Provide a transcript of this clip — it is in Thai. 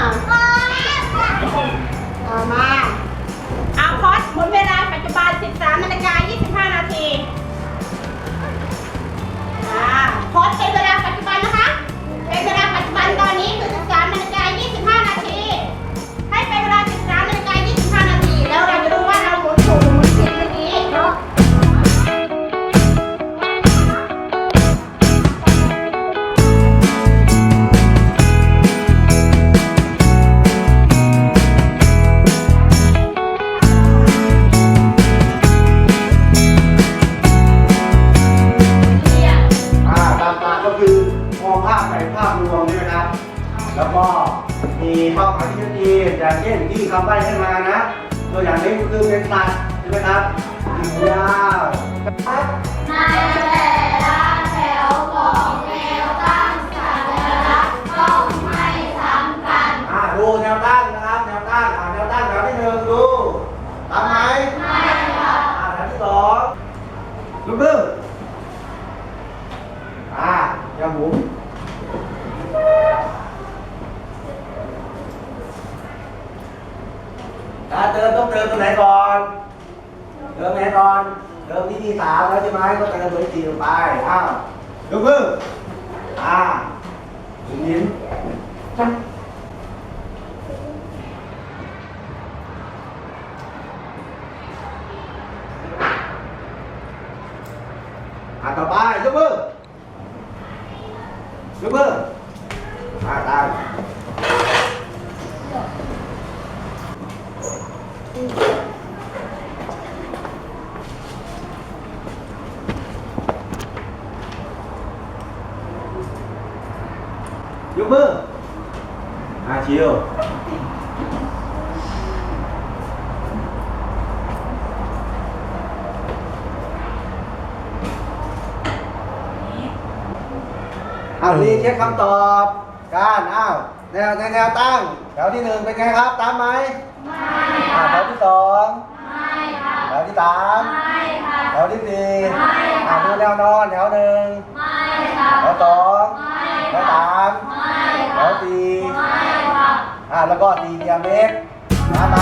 มาเอามา เอาพอดหมุนเวลาปัจจุบัน 13นาฬิกา แล้วก็มีเป้าหมายที่ชัดเจนอย่างเช่นที่คำใบ้ให้มานะ ตัวอย่างนี้ก็คือเป็นสัตว์ใช่ไหมครับยาวครับในแต่ละแถวของแนวตั้งสัญลักษณ์ต้องไม่ซ้ำกันอ่าดูแนวตั้งนะครับแนวตั้งอ่าแนวตั้งแนวที่หนึ่งดูตามไหมไม่ค่ะอ่าแนวที่สองลูกมืออ่าแนวหมุนถ้าเติมต้องเติมตรงไหนก่อน เติมไหนก่อน เติมที่ที่สามแล้วใช่ไหมก็เติมตัวที่สี่ลงไป อ้าวยกมืออ่าถึงนิ้นอ่าต่อไปยกมือยกมือ อ่าตาม ยกมืออ่าชิวอ้าวรีเช็คคำตอบ การอ้าวแนวแนวแนวตั้งแถวที่หนึ่งเป็นไงครับ ตามไหมไม่อ่าแถวที่สองไม่ค่ะแถวที่สามไม่ค่ะแถวที่สี่ไม่ค่ะอ่าดูแนวนอนแถวหนึ่งไม่ค่ะแถวสองไม่แถวค่ะสามไม่แถค่ะวสี่ไม่ค่ะอ่าแล้วก็สี่เหลี่ยมเมตรตามไหม